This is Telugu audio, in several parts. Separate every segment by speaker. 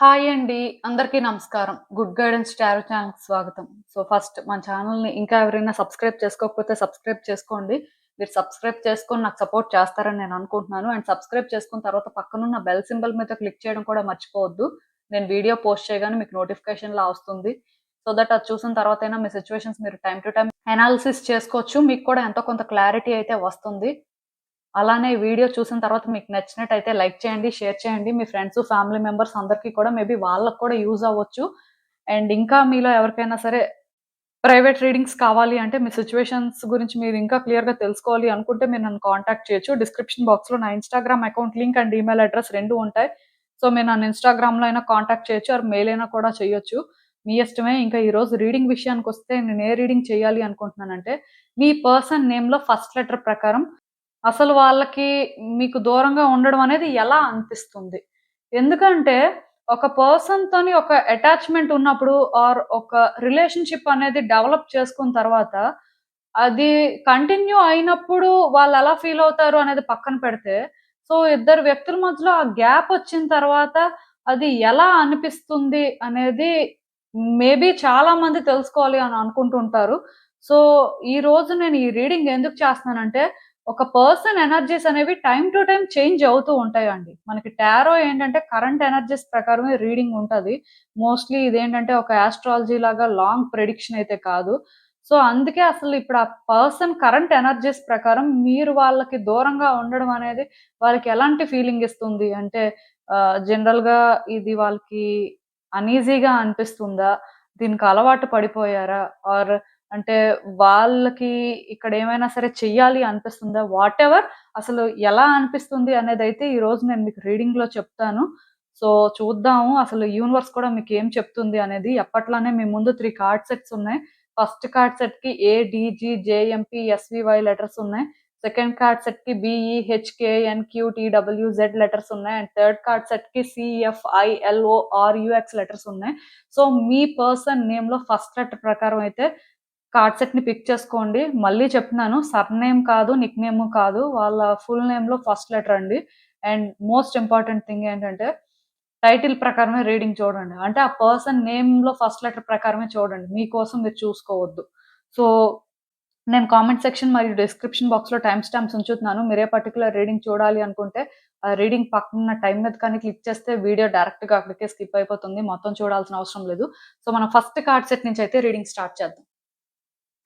Speaker 1: హాయ్ అండి అందరికీ నమస్కారం. గుడ్ గైడెన్స్ టారో ఛానల్ స్వాగతం. సో ఫస్ట్ మా ఛానల్ని ఇంకా ఎవరైనా సబ్స్క్రైబ్ చేసుకోకపోతే సబ్స్క్రైబ్ చేసుకోండి. మీరు సబ్స్క్రైబ్ చేసుకొని నాకు సపోర్ట్ చేస్తారని నేను అనుకుంటున్నాను. అండ్ సబ్స్క్రైబ్ చేసుకున్న తర్వాత పక్కనున్న బెల్ సింబల్ మీద క్లిక్ చేయడం కూడా మర్చిపోవద్దు. నేను వీడియో పోస్ట్ చేయగానే మీకు నోటిఫికేషన్ లా వస్తుంది. సో దట్ అది చూసిన తర్వాత అయినా మీ సిచ్యువేషన్స్ మీరు టైం టు టైం అనాలిసిస్ చేసుకోవచ్చు. మీకు కూడా ఎంతో కొంత క్లారిటీ అయితే వస్తుంది. అలానే వీడియో చూసిన తర్వాత మీకు నచ్చినట్టయితే లైక్ చేయండి షేర్ చేయండి. మీ ఫ్రెండ్స్ ఫ్యామిలీ మెంబర్స్ అందరికీ కూడా మేబీ వాళ్ళకి కూడా యూజ్ అవ్వచ్చు. అండ్ ఇంకా మీలో ఎవరికైనా సరే ప్రైవేట్ రీడింగ్స్ కావాలి అంటే మీ సిచ్యువేషన్స్ గురించి మీరు ఇంకా క్లియర్గా తెలుసుకోవాలి అనుకుంటే మీరు నన్ను కాంటాక్ట్ చేయొచ్చు. డిస్క్రిప్షన్ బాక్స్లో నా Instagram account link and email address రెండు ఉంటాయి. సో మీరు నన్ను ఇన్స్టాగ్రామ్లో అయినా కాంటాక్ట్ చేయొచ్చు ఆర్ మెయిల్ అయినా కూడా చేయొచ్చు. మీ ఇష్టమే. ఇంకా ఈ రోజు రీడింగ్ విషయానికి వస్తే నేను ఏ రీడింగ్ చేయాలి అనుకుంటున్నానంటే మీ పర్సన్ నేమ్లో ఫస్ట్ లెటర్ ప్రకారం అసలు వాళ్ళకి మీకు దూరంగా ఉండడం అనేది ఎలా అనిపిస్తుంది? ఎందుకంటే ఒక పర్సన్ తోని ఒక అటాచ్మెంట్ ఉన్నప్పుడు ఆర్ ఒక రిలేషన్షిప్ అనేది డెవలప్ చేసుకున్న తర్వాత అది కంటిన్యూ అయినప్పుడు వాళ్ళు ఎలా ఫీల్ అవుతారు అనేది పక్కన పెడితే సో ఇద్దరు వ్యక్తుల మధ్యలో ఆ గ్యాప్ వచ్చిన తర్వాత అది ఎలా అనిపిస్తుంది అనేది మేబీ చాలా మంది తెలుసుకోవాలి అని అనుకుంటుంటారు. సో ఈ రోజు నేను ఈ రీడింగ్ ఎందుకు చేస్తున్నానంటే ఒక పర్సన్ ఎనర్జీస్ అనేవి టైం టు టైం చేంజ్ అవుతూ ఉంటాయండి. మనకి టారో ఏంటంటే కరెంట్ ఎనర్జీస్ ప్రకారమే రీడింగ్ ఉంటుంది. మోస్ట్లీ ఇదేంటంటే ఒక ఆస్ట్రాలజీ లాగా లాంగ్ ప్రెడిక్షన్ అయితే కాదు. సో అందుకే అసలు ఇప్పుడు ఆ పర్సన్ కరెంట్ ఎనర్జీస్ ప్రకారం మీరు వాళ్ళకి దూరంగా ఉండడం అనేది వాళ్ళకి ఎలాంటి ఫీలింగ్ ఇస్తుంది? అంటే జనరల్గా ఇది వాళ్ళకి అనీజీగా అనిపిస్తుందా? దీనికి అలవాటు పడిపోయారా? ఆర్ అంటే వాళ్ళకి ఇక్కడ ఏమైనా సరే చెయ్యాలి అనిపిస్తుందా? వాట్ ఎవర్ అసలు ఎలా అనిపిస్తుంది అనేది అయితే ఈ రోజు నేను మీకు రీడింగ్లో చెప్తాను. సో చూద్దాము అసలు యూనివర్స్ కూడా మీకు ఏం చెప్తుంది అనేది. ఎప్పట్లానే మీ ముందు త్రీ కార్డ్ సెట్స్ ఉన్నాయి. ఫస్ట్ కార్డ్ సెట్కి A D G J M P S V Y letters ఉన్నాయి. సెకండ్ కార్డ్ సెట్కి B E H K N Q T W Z letters ఉన్నాయి. అండ్ థర్డ్ కార్డ్ సెట్కి C F I L O R U X letters ఉన్నాయి. సో మీ పర్సన్ నేమ్లో ఫస్ట్ లెటర్ ప్రకారం అయితే కార్డ్ సెట్ని పిక్ చేసుకోండి. మళ్ళీ చెప్తున్నాను సర్ నేమ్ కాదు నిక్ నేమ్ కాదు. వాళ్ళ ఫుల్ నేమ్లో ఫస్ట్ లెటర్ అండి. అండ్ మోస్ట్ ఇంపార్టెంట్ థింగ్ ఏంటంటే టైటిల్ ప్రకారమే రీడింగ్ చూడండి. అంటే ఆ పర్సన్ నేమ్లో ఫస్ట్ లెటర్ ప్రకారమే చూడండి. మీకోసం మీరు చూసుకోవద్దు. సో నేను కామెంట్ సెక్షన్ మరియు డిస్క్రిప్షన్ బాక్స్లో టైం స్టాంప్స్ ఉంచుతున్నాను. మీరే పర్టికులర్ రీడింగ్ చూడాలి అనుకుంటే ఆ రీడింగ్ పక్కన టైం మీద కానీ క్లిక్ చేస్తే వీడియో డైరెక్ట్గా అక్కడికే స్కిప్ అయిపోతుంది. మొత్తం చూడాల్సిన అవసరం లేదు. సో మనం ఫస్ట్ కార్డ్ సెట్ నుంచి అయితే రీడింగ్ స్టార్ట్ చేద్దాం.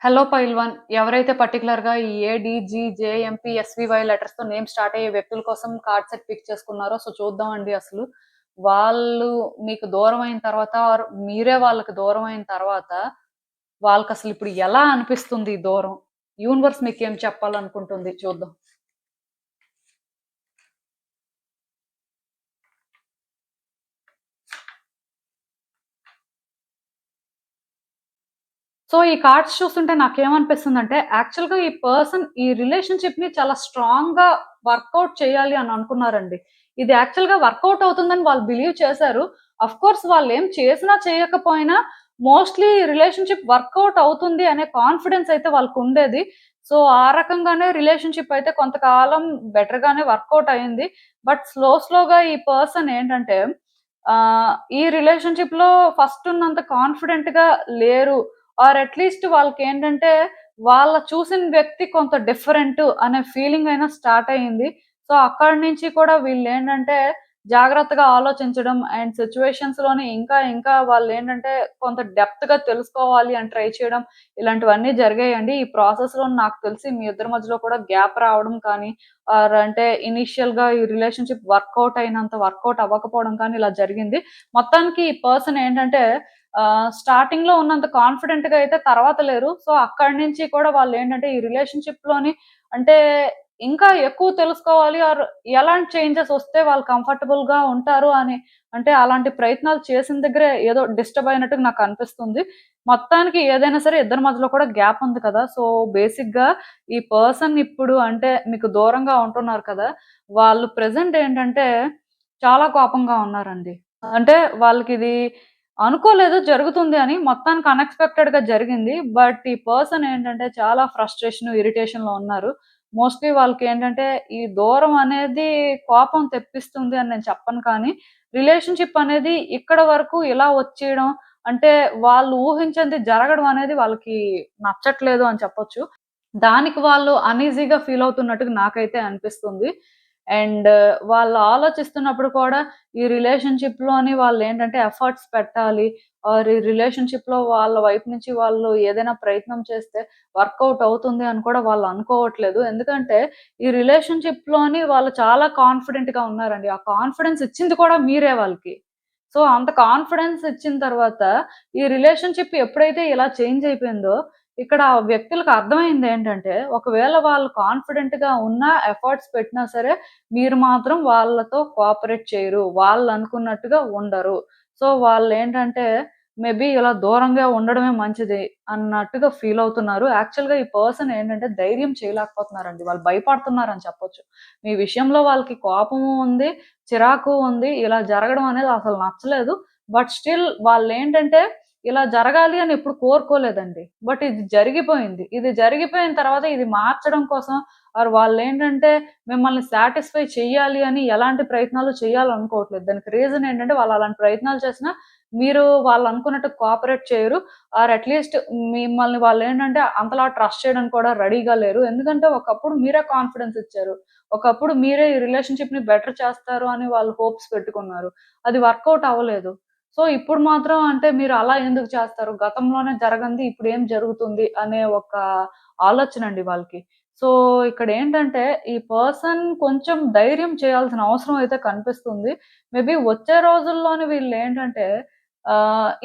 Speaker 1: హలో పైల్వాన్ ఎవరైతే పర్టికులర్గా ఈ ఏడిజి జేఎంపి ఎస్వివై లెటర్స్తో నేమ్ స్టార్ట్ అయ్యే వ్యక్తుల కోసం కార్డ్ సెట్ పిక్ చేసుకున్నారో సో చూద్దామండి అసలు. వాళ్ళు మీకు దూరం అయిన తర్వాత మీరే వాళ్ళకి దూరం అయిన తర్వాత వాళ్ళకి అసలు ఇప్పుడు ఎలా అనిపిస్తుంది ఈ దూరం? యూనివర్స్ మీకు ఏం చెప్పాలనుకుంటుంది? చూద్దాం. సో ఈ కార్డ్స్ చూస్తుంటే నాకేమనిపిస్తుంది అంటే యాక్చువల్గా ఈ పర్సన్ ఈ రిలేషన్షిప్ని చాలా స్ట్రాంగ్గా వర్కౌట్ చేయాలి అని అనుకున్నారండి. ఇది యాక్చువల్గా వర్కౌట్ అవుతుందని వాళ్ళు బిలీవ్ చేశారు. అఫ్ కోర్స్ వాళ్ళు ఏం చేసినా చేయకపోయినా మోస్ట్లీ రిలేషన్షిప్ వర్కౌట్ అవుతుంది అనే కాన్ఫిడెన్స్ అయితే వాళ్ళకు ఉండేది. సో ఆ రకంగానే రిలేషన్షిప్ అయితే కొంతకాలం బెటర్ గానే వర్కౌట్ అయింది. బట్ స్లో స్లోగా ఈ పర్సన్ ఏంటంటే ఆ ఈ రిలేషన్షిప్లో ఫస్ట్ ఉన్నంత కాన్ఫిడెంట్గా లేరు. ఆర్ అట్లీస్ట్ వాళ్ళకి ఏంటంటే వాళ్ళ చూసిన వ్యక్తి కొంత డిఫరెంట్ అనే ఫీలింగ్ అయినా స్టార్ట్ అయ్యింది. సో అక్కడి నుంచి కూడా వీళ్ళు ఏంటంటే జాగ్రత్తగా ఆలోచించడం అండ్ సిచ్యువేషన్స్లోని ఇంకా ఇంకా వాళ్ళు ఏంటంటే కొంత డెప్త్గా తెలుసుకోవాలి అని ట్రై చేయడం ఇలాంటివన్నీ జరిగాయండి. ఈ ప్రాసెస్లో నాకు తెలిసి మీ ఇద్దరి మధ్యలో కూడా గ్యాప్ రావడం కానీ ఆర్ అంటే ఇనిషియల్గా ఈ రిలేషన్షిప్ వర్కౌట్ అయినంత వర్కౌట్ అవ్వకపోవడం కానీ ఇలా జరిగింది. మొత్తానికి ఈ పర్సన్ ఏంటంటే స్టార్టింగ్లో ఉన్నంత కాన్ఫిడెంట్గా అయితే తర్వాత లేరు. సో అక్కడి నుంచి కూడా వాళ్ళు ఏంటంటే ఈ రిలేషన్షిప్లోని అంటే ఇంకా ఎక్కువ తెలుసుకోవాలి ఆర్ ఎలాంటి చేంజెస్ వస్తే వాళ్ళు కంఫర్టబుల్గా ఉంటారు అని అంటే అలాంటి ప్రయత్నాలు చేసిన దగ్గరే ఏదో డిస్టర్బ్ అయినట్టు నాకు అనిపిస్తుంది. మొత్తానికి ఏదైనా సరే ఇద్దరి మధ్యలో కూడా గ్యాప్ ఉంది కదా. సో బేసిక్గా ఈ పర్సన్ ఇప్పుడు అంటే మీకు దూరంగా ఉంటున్నారు కదా వాళ్ళు ప్రెసెంట్ ఏంటంటే చాలా కోపంగా ఉన్నారండి. అంటే వాళ్ళకి ఇది అనుకోలేదు జరుగుతుంది అని మొత్తానికి అన్ఎక్స్పెక్టెడ్గా జరిగింది. బట్ ఈ పర్సన్ ఏంటంటే చాలా ఫ్రస్ట్రేషన్ ఇరిటేషన్లో ఉన్నారు. మోస్ట్లీ వాళ్ళకి ఏంటంటే ఈ దూరం అనేది కోపం తెప్పిస్తుంది అని నేను చెప్పను కానీ రిలేషన్షిప్ అనేది ఇక్కడ వరకు ఇలా వచ్చేయడం అంటే వాళ్ళు ఊహించింది జరగడం అనేది వాళ్ళకి నచ్చట్లేదు అని చెప్పొచ్చు. దానికి వాళ్ళు అనీజీగా ఫీల్ అవుతున్నట్టుగా నాకైతే అనిపిస్తుంది. అండ్ వాళ్ళు ఆలోచిస్తున్నప్పుడు కూడా ఈ రిలేషన్షిప్లోని వాళ్ళు ఏంటంటే ఎఫర్ట్స్ పెట్టాలి. ఆర్ ఈ రిలేషన్షిప్లో వాళ్ళ వైపు నుంచి వాళ్ళు ఏదైనా ప్రయత్నం చేస్తే వర్కౌట్ అవుతుంది అని కూడా వాళ్ళు అనుకోవట్లేదు. ఎందుకంటే ఈ రిలేషన్షిప్లోని వాళ్ళు చాలా కాన్ఫిడెంట్గా ఉన్నారండి. ఆ కాన్ఫిడెన్స్ ఇచ్చింది కూడా మీరే వాళ్ళకి. సో అంత కాన్ఫిడెన్స్ ఇచ్చిన తర్వాత ఈ రిలేషన్షిప్ ఎప్పుడైతే ఇలా చేంజ్ అయిపోయిందో ఇక్కడ వ్యక్తులకు అర్థమైంది ఏంటంటే ఒకవేళ వాళ్ళు కాన్ఫిడెంట్గా ఉన్నా ఎఫర్ట్స్ పెట్టినా సరే మీరు మాత్రం వాళ్ళతో కోఆపరేట్ చేయరు. వాళ్ళు అనుకున్నట్టుగా ఉండరు. సో వాళ్ళు ఏంటంటే మేబీ ఇలా దూరంగా ఉండడమే మంచిది అన్నట్టుగా ఫీల్ అవుతున్నారు. యాక్చువల్గా ఈ పర్సన్ ఏంటంటే ధైర్యం చేయలేకపోతున్నారండి. వాళ్ళు భయపడుతున్నారు అని చెప్పొచ్చు. మీ విషయంలో వాళ్ళకి కోపము ఉంది చిరాకు ఉంది ఇలా జరగడం అనేది అసలు నచ్చలేదు. బట్ స్టిల్ వాళ్ళు ఏంటంటే ఇలా జరగాలి అని ఎప్పుడు కోరుకోలేదండి. బట్ ఇది జరిగిపోయింది. ఇది జరిగిపోయిన తర్వాత ఇది మార్చడం కోసం వాళ్ళు ఏంటంటే మిమ్మల్ని సాటిస్ఫై చేయాలి అని ఎలాంటి ప్రయత్నాలు చేయాలనుకోవట్లేదు దానికి రీజన్ ఏంటంటే వాళ్ళు అలాంటి ప్రయత్నాలు చేసినా మీరు వాళ్ళు అనుకున్నట్టు కోఆపరేట్ చేయరు. ఆర్ అట్లీస్ట్ మిమ్మల్ని వాళ్ళు ఏంటంటే అంతలా ట్రస్ట్ చేయడానికి కూడా రెడీగా లేరు. ఎందుకంటే ఒకప్పుడు మీరే కాన్ఫిడెన్స్ ఇచ్చారు. ఒకప్పుడు మీరే ఈ రిలేషన్షిప్ని బెటర్ చేస్తారు అని వాళ్ళు హోప్స్ పెట్టుకున్నారు. అది వర్కౌట్ అవ్వలేదు. సో ఇప్పుడు మాత్రం అంటే మీరు అలా ఎందుకు చేస్తారు? గతంలోనే జరగంది ఇప్పుడు ఏం జరుగుతుంది అనే ఒక ఆలోచన అండి వాళ్ళకి. సో ఇక్కడ ఏంటంటే ఈ పర్సన్ కొంచెం ధైర్యం చేయాల్సిన అవసరం అయితే కనిపిస్తుంది. మేబీ వచ్చే రోజుల్లోని వీళ్ళు ఏంటంటే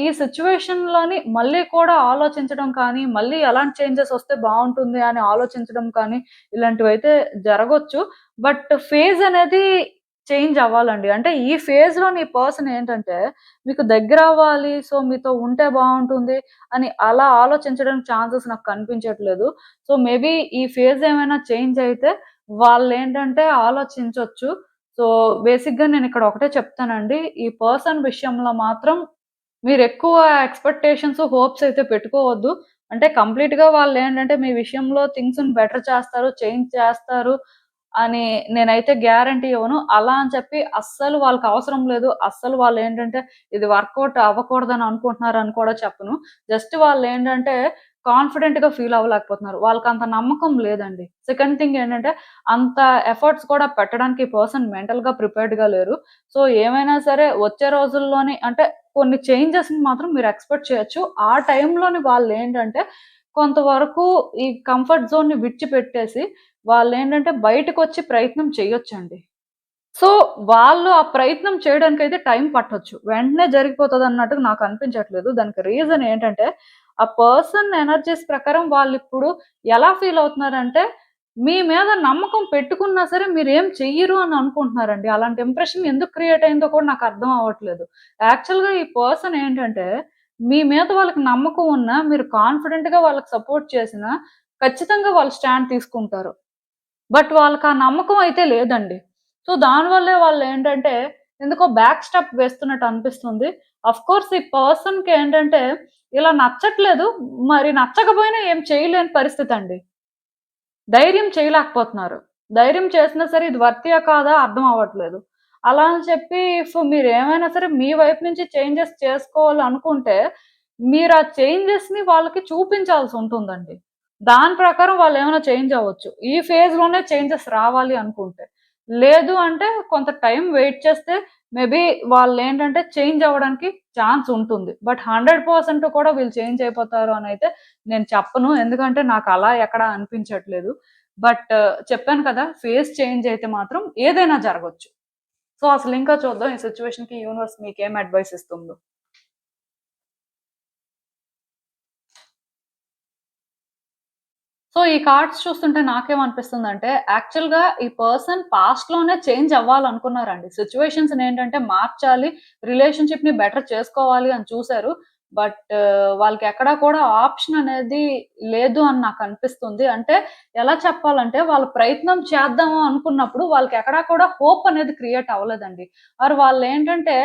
Speaker 1: ఈ సిచ్యువేషన్లోని మళ్ళీ కూడా ఆలోచించడం కానీ మళ్ళీ ఎలాంటి చేంజెస్ వస్తే బాగుంటుంది అని ఆలోచించడం కానీ ఇలాంటివి అయితే జరగవచ్చు బట్ ఫేజ్ అనేది చేంజ్ అవ్వాలండి. అంటే ఈ ఫేజ్లో నీ పర్సన్ ఏంటంటే మీకు దగ్గర అవ్వాలి సో మీతో ఉంటే బాగుంటుంది అని అలా ఆలోచించడానికి ఛాన్సెస్ నాకు కనిపించట్లేదు. సో మేబీ ఈ ఫేజ్ ఏమైనా చేంజ్ అయితే వాళ్ళు ఏంటంటే ఆలోచించవచ్చు సో బేసిక్గా నేను ఇక్కడ ఒకటే చెప్తానండి. ఈ పర్సన్ విషయంలో మాత్రం మీరు ఎక్కువ ఎక్స్పెక్టేషన్స్ హోప్స్ అయితే పెట్టుకోవద్దు. అంటే కంప్లీట్గా వాళ్ళు ఏంటంటే మీ విషయంలో థింగ్స్ బెటర్ చేస్తారు చేంజ్ చేస్తారు అని నేనైతే గ్యారంటీ ఇవ్వను. అలా అని చెప్పి అస్సలు వాళ్ళకి అవసరం లేదు. అస్సలు వాళ్ళు ఏంటంటే ఇది వర్కౌట్ అవ్వకూడదని అనుకుంటున్నారు అని కూడా చెప్పను. జస్ట్ వాళ్ళు ఏంటంటే కాన్ఫిడెంట్గా ఫీల్ అవ్వలేకపోతున్నారు. వాళ్ళకి అంత నమ్మకం లేదండి. సెకండ్ థింగ్ ఏంటంటే అంత ఎఫర్ట్స్ కూడా పెట్టడానికి పర్సన్ మెంటల్గా ప్రిపేర్డ్గా లేరు. సో ఏమైనా సరే వచ్చే రోజుల్లోని అంటే కొన్ని చేంజెస్ మాత్రం మీరు ఎక్స్పెక్ట్ చేయొచ్చు. ఆ టైంలోని వాళ్ళు ఏంటంటే కొంతవరకు ఈ కంఫర్ట్ జోన్ని విడిచిపెట్టేసి వాళ్ళు ఏంటంటే బయటకు వచ్చి ప్రయత్నం చేయొచ్చండి. సో వాళ్ళు ఆ ప్రయత్నం చేయడానికి అయితే టైం పట్టొచ్చు. వెంటనే జరిగిపోతుంది అన్నట్టు నాకు అనిపించట్లేదు. దానికి రీజన్ ఏంటంటే ఆ పర్సన్ ఎనర్జీస్ ప్రకారం వాళ్ళు ఇప్పుడు ఎలా ఫీల్ అవుతున్నారంటే మీ మీద నమ్మకం పెట్టుకున్నా సరే మీరు ఏం చెయ్యరు అని అనుకుంటున్నారండి. అలాంటి ఇంప్రెషన్ ఎందుకు క్రియేట్ అయిందో కూడా నాకు అర్థం అవ్వట్లేదు. యాక్చువల్గా ఈ పర్సన్ ఏంటంటే మీ మీద వాళ్ళకి నమ్మకం ఉన్నా మీరు కాన్ఫిడెంట్గా వాళ్ళకి సపోర్ట్ చేసినా ఖచ్చితంగా వాళ్ళు స్టాండ్ తీసుకుంటారు. బట్ వాళ్ళకి ఆ నమ్మకం అయితే లేదండి. సో దానివల్లే వాళ్ళు ఏంటంటే ఎందుకో బ్యాక్ స్టెప్ వేస్తున్నట్టు అనిపిస్తుంది. అఫ్ కోర్స్ ఈ పర్సన్కి ఏంటంటే ఇలా నచ్చట్లేదు మరి నచ్చకపోయినా ఏం చేయలేని పరిస్థితి అండి. ధైర్యం చేయలేకపోతున్నారు. ధైర్యం చేసినా సరే ఇది వర్తియా కాదా అర్థం అవ్వట్లేదు. అలా అని చెప్పి ఇఫ్ మీరు ఏమైనా సరే మీ వైపు నుంచి చేంజెస్ చేసుకోవాలనుకుంటే మీరు ఆ చేంజెస్ని వాళ్ళకి చూపించాల్సి ఉంటుందండి. దాని ప్రకారం వాళ్ళు ఏమైనా చేంజ్ అవ్వచ్చు. ఈ ఫేజ్లోనే చేంజెస్ రావాలి అనుకుంటే. లేదు అంటే కొంత టైం వెయిట్ చేస్తే మేబీ వాళ్ళు ఏంటంటే చేంజ్ అవ్వడానికి ఛాన్స్ ఉంటుంది. బట్ హండ్రెడ్ పర్సెంట్ కూడా వీళ్ళు చేంజ్ అయిపోతారు అని అయితే నేను చెప్పను. ఎందుకంటే నాకు అలా ఎక్కడ అనిపించట్లేదు. బట్ uh, చెప్పాను కదా ఫేస్ చేంజ్ అయితే మాత్రం ఏదైనా జరగచ్చు. సో అసలు ఇంకా చూద్దాం ఈ సిచ్యువేషన్కి యూనివర్స్ మీకు ఏం అడ్వైస్ ఇస్తుందో. సో ఈ కార్డ్స్ చూస్తుంటే నాకేమనిపిస్తుంది అంటే యాక్చువల్గా ఈ పర్సన్ పాస్ట్లోనే చేంజ్ అవ్వాలనుకున్నారండి. సిచ్యువేషన్స్ ఏంటంటే మార్చాలి రిలేషన్షిప్ని బెటర్ చేసుకోవాలి అని చూసారు బట్ వాళ్ళకి ఎక్కడా కూడా ఆప్షన్ అనేది లేదు అని నాకు అనిపిస్తుంది. అంటే ఎలా చెప్పాలంటే వాళ్ళు ప్రయత్నం చేద్దాము అనుకున్నప్పుడు వాళ్ళకి ఎక్కడా కూడా హోప్ అనేది క్రియేట్ అవ్వలేదండి. మరి వాళ్ళు ఏంటంటే